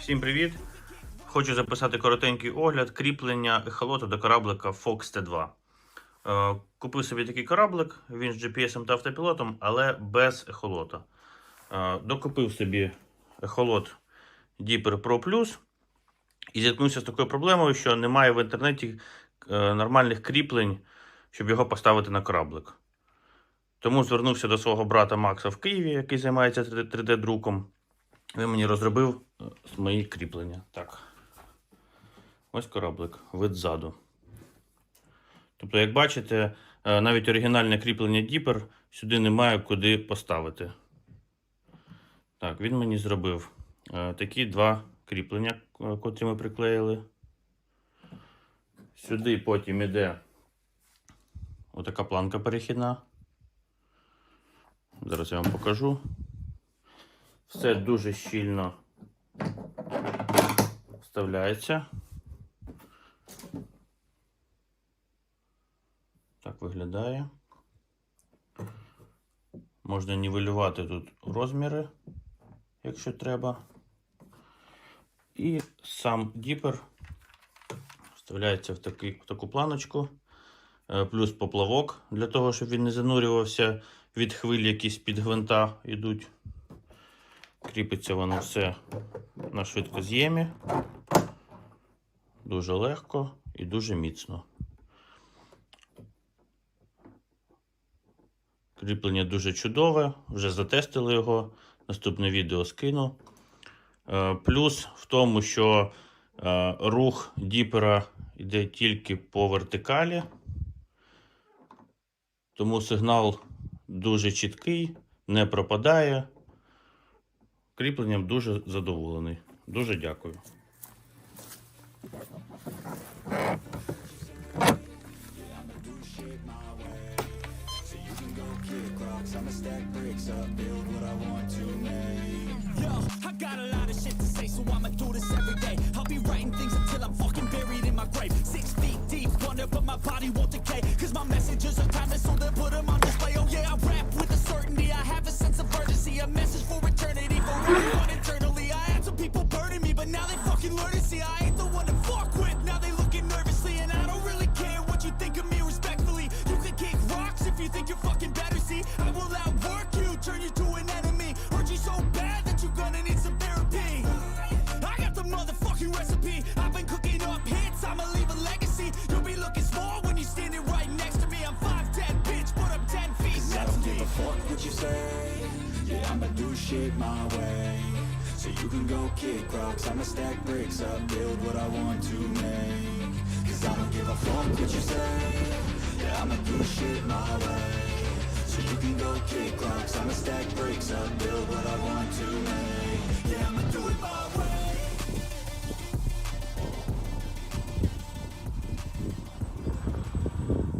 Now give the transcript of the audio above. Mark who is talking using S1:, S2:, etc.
S1: Всім привіт! Хочу записати коротенький огляд кріплення ехолота до кораблика Fox T2. Е, Купив собі такий кораблик, він з GPS та автопілотом, але без ехолота. Е, Докупив собі ехолот Deeper Pro Plus і зіткнувся з такою проблемою, що немає в інтернеті е, нормальних кріплень, щоб його поставити на кораблик. Тому звернувся до свого брата Макса в Києві, який займається 3D-друком. Він мені розробив е, мої кріплення. Так. Ось кораблик, вид ззаду. Тобто, як бачите, е, навіть оригінальне кріплення Діпер сюди немає куди поставити. Так, він мені зробив е, такі два кріплення, котрі ми приклеїли. Сюди потім іде отака планка перехідна. Зараз я вам покажу. Все дуже щільно вставляється. Так виглядає. Можна нівелювати тут розміри, якщо треба. І сам діпер вставляється в, такий, в таку планочку, Е, плюс поплавок для того, щоб він не занурювався від хвиль, які з-під гвинта йдуть. Кріпиться воно все на швидкоз'ємі. Дуже легко і дуже міцно. Кріплення дуже чудове, вже затестили його. Наступне відео скину. Е, Плюс в тому, що е, рух діпера йде тільки по вертикалі, тому сигнал дуже чіткий, не пропадає. Кріпленням дуже задоволений. Дуже дякую.
S2: Think you're fucking better. See, I will outwork you, turn you to an enemy. Hurt you so bad that you're gonna need some therapy. I got the motherfucking recipe. I've been cooking up hits, I'ma leave a legacy. You'll be looking small when you're standing right next to me. I'm 5'10, bitch, but I'm 10 feet
S3: Cause I don't give a fuck what you say Yeah, I'ma do shit my way So you can go kick rocks I'ma stack bricks up Build what I want to make Cause I don't give a fuck what you say I'ma do shit my way. So you can go kick rocks. I'ma stack bricks up Build what I want to make. Yeah, I'ma